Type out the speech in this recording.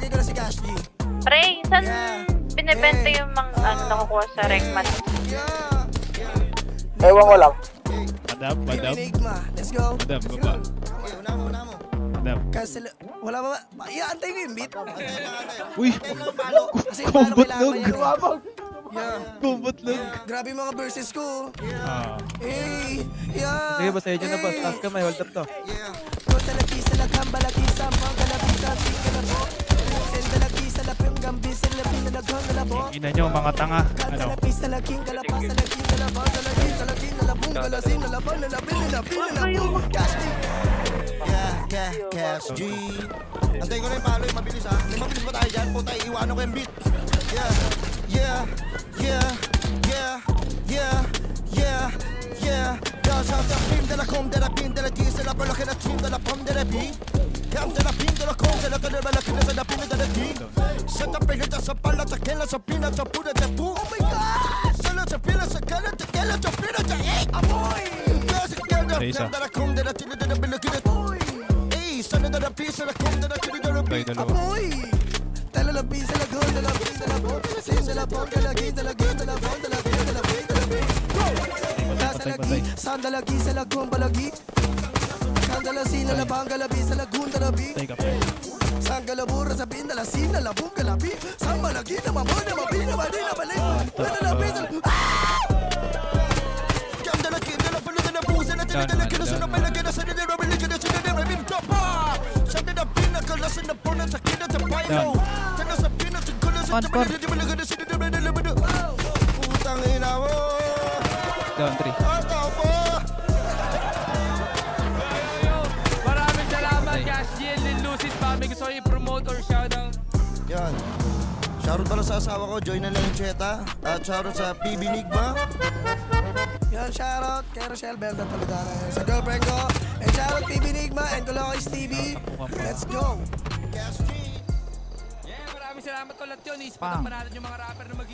Tawagin ko na si Cash G. Pre, saan Yeah. binibenta yung mga ano nakukuha sa Recmat? Yeah. Ewan ko lang. Madam, madam, Enigma. Let's go. madam, baba. una mo, una mo. Madam. Wala ba ba? Iaantay ko yung beat. Uy, Kasi palo kailangan. Eh. Yeah. Kumbutlog. Grabe mga verses ko. Ah, Hey, yeah. Sige, basta yun na boss. Taas ka, may hold up to. Yeah. Go talaki sa lagham, balaki sa mga galabi sa tingkalabo. Send talaki sa lapim, gambi sa lapim na naghang galabo. ina nyo mga tanga. Ano? Katalapis sa laking galapa sa laking galaba sa laking sa laking galabong galasin nalabang nalabing nalabing nalabong Cash D. Yeah, yeah, Cash G. Antayin ko na yung palo, yung mabilis ha. Mabilis pa tayo dyan. Puta, iiwanan ko yung beat. Yeah, yeah, de la home, de la pin, de la G, de la de la la pom, de la B. Cam, de la pin, de la con, de la de la quina, de la pin, de la perrita, zapala, de pu. Oh my god! Solo chapila, chaquela, chaquela, chapira, ya, eh, amoy! Presa. Amoy! Dale la pizza, la de la la la la la la la la la la pantay, se lo cúmbalo aquí. Cándalo la panga, la pisa, la cunta, la pi. Sanga la burra, se pinta la sina, la la pi. Samba la quita, mamona, mamina, marina, palina. Bueno, la pisa, Down. Down. Pa. May gusto kayo i-promote or shoutout. Yan. Shoutout pala sa asawa ko, Joy na Lancheta. At shoutout sa PB Nigma. Yan, shoutout kay Rochelle Belda. Yan, Sa girlfriend ko. And shoutout PB Nigma and Kuloy Stevie. Let's go. Cash G. Yeah, maraming salamat ulit yun. Ispatan pa natin yung mga rapper na mag